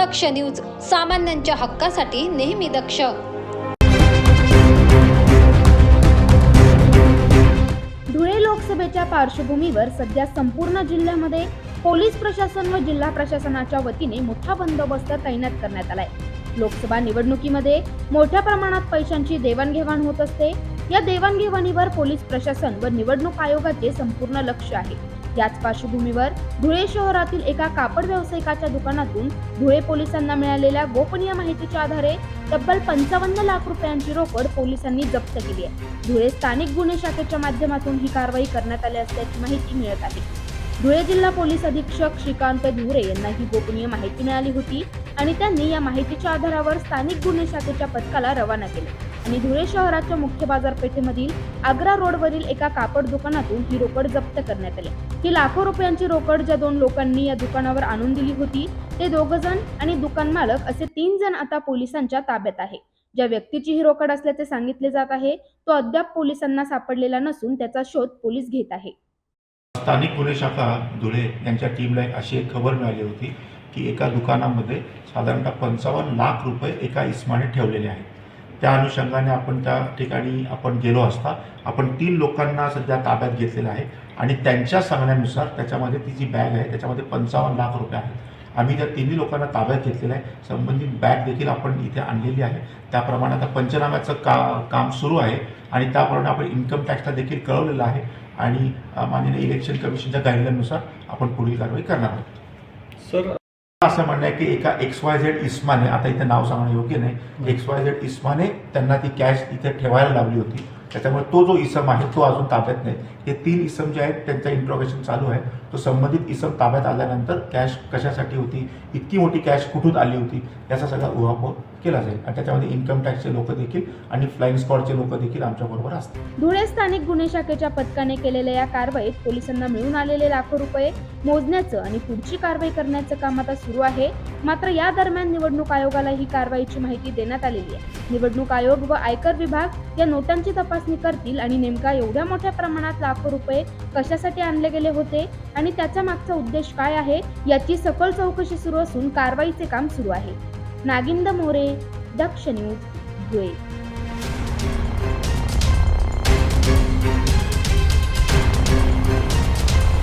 दक्ष news सामान्यांच्या हक्कासाठी नेहमी दक्ष. धुळे लोकसभेच्या पार्श्वभूमीवर सध्या संपूर्ण जिल्ह्यामध्ये पोलीस प्रशासन व जिल्हा प्रशासनाच्या वतीने मोठा बंदोबस्त तैनात करण्यात आलाय. लोकसभा निवडणुकीमध्ये मोठ्या प्रमाणात पैशांची देवाणघेवाण होत असते. या देवाणघेवाणीवर पोलीस प्रशासन व निवडणूक आयोगाचे संपूर्ण लक्ष आहे. याच पार्श्वभूमीवर धुळे शहरातील एका कापड व्यावसायिकाच्या दुकानातून धुळे पोलिसांना मिळालेल्या गोपनीय माहितीच्या आधारे तब्बल पंचावन्न लाख रुपयांची रोकड पोलिसांनी जप्त केली आहे. धुळे स्थानिक गुन्हे शाखेच्या माध्यमातून ही कारवाई करण्यात आली असल्याची माहिती मिळत आहे. धुळे जिल्हा पोलीस अधीक्षक श्रीकांत धुरे यांना ही गोपनीय माहिती मिळाली होती आणि त्यांनी या माहितीच्या आधारावर स्थानिक गुन्हे शाखेच्या पथकाला रवाना केले. आणि धुळे शहराच्या मुख्य बाजारपेठेमधील आग्रा रोडवरील एका कापड दुकानातून ही रोकड जप्त करण्यात आली. ही लाखो रुपयांची रोकड ज्या दोन लोकांनी या दुकानावर आणून दिली होती ते दोघ जण आणि दुकान मालक असे तीन जण आता पोलिसांच्या ताब्यात आहे. ज्या व्यक्तीची ही रोकड असल्याचे सांगितले जात आहे तो अद्याप पोलिसांना सापडलेला नसून त्याचा शोध पोलीस घेत आहे. स्थानिक गुन्हे शाखा धुळे यांच्या टीमला एक अशी एक खबर मिळाली होती की एका दुकानामध्ये साधारणतः पंचावन्न लाख रुपये एका इस्माने ठेवलेले आहेत. त्या अनुषंगाने आपण त्या ठिकाणी आपण गेलो असता आपण तीन लोकांना सध्या ताब्यात घेतलेलं आहे आणि त्यांच्या सांगण्यानुसार त्याच्यामध्ये ती जी बॅग आहे त्याच्यामध्ये पंचावन्न लाख रुपये आहेत. आम्ही त्या तिन्ही लोकांना ताब्यात घेतलेलं आहे. संबंधित बॅग देखील आपण इथे आणलेली आहे. त्याप्रमाणे आता पंचनाम्याचं का काम सुरू आहे आणि त्याप्रमाणे आपण इन्कम टॅक्सला देखील कळवलेलं आहे आणि माननीय इलेक्शन कमिशनच्या गाईडलाईननुसार आपण पुढील कारवाई करणार आहोत. सर असं म्हणणं आहे की एका एक्स वाय झेड इस्माने आता इथे नाव सांगणं योग्य नाही एक्स वाय झेड इस्माने त्यांना ती कॅश इथे ठेवायला लावली होती. त्याच्यामुळे तो जो इसम आहे तो अजून ताब्यात नाही. हे तीन इसम जे आहेत त्यांचं इंट्रोगेशन चालू आहे. तो संबंधित इसम ताब्यात आल्यानंतर कॅश कशासाठी होती इतकी मोठी कॅश कुठून आली होती याचा सगळा उहापोह केला जाईल. आणि त्याच्यामध्ये इन्कम टॅक्सचे लोक देखील आणि फ्लाईंग स्क्वॉडचे लोक देखील आमच्याबरोबर असतील. धुळे स्थानिक गुन्हे शाखेच्या पथकाने केलेल्या या कारवाईत पोलिसांना मिळून आलेले लाखो रुपये मोजण्याचं आणि पुढची कारवाई करण्याचं काम आता सुरू आहे. मात्र या दरम्यान निवडणूक आयोगाला ही कारवाईची माहिती देण्यात आलेली आहे. निवडणूक आयोग व आयकर विभाग या नोटांची तपासणी करतील आणि नेमका एवढ्या मोठ्या प्रमाणात लाखो रुपये कशासाठी आणले गेले होते आणि त्याचा मागचा उद्देश काय आहे याची सखोल चौकशी सुरू असून कारवाईचे काम सुरू आहे. नागिंद मोरे दक्ष न्यूज धुळे.